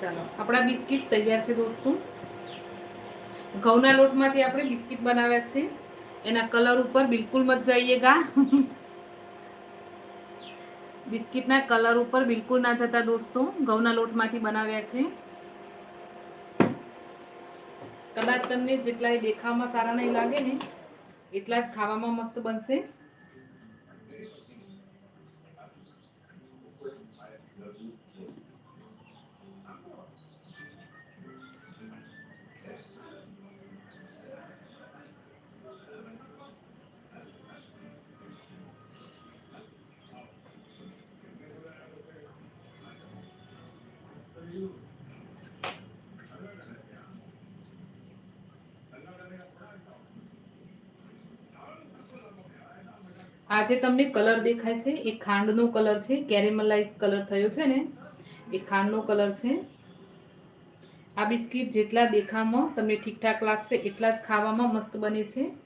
ચાલો, આપણા બિસ્કિટ તૈયાર છે દોસ્તો. ઘઉંના લોટમાંથી આપણે બિસ્કિટ બનાવ્યા છે. એના કલર ઉપર બિલકુલ મત જાઈએગા બિસ્કિટના કલર ઉપર બિલકુલ ના જતા દોસ્તો, ઘઉંના લોટમાંથી બનાવ્યા છે. કદાચ તમને જેટલા દેખાવામાં સારા નહીં લાગે ને, એટલા જ ખાવામાં મસ્ત બનશે. આ જે તમને કલર દેખાય છે. એ ખાંડનો કલર છે. કેરેમલાઇઝ કલર થયો છે ને? એ ખાંડનો કલર છે. આ બિસ્કિટ જેટલા દેખાવામાં તમને ઠીકઠાક લાગશે, એટલા જ ખાવામાં મસ્ત બને છે.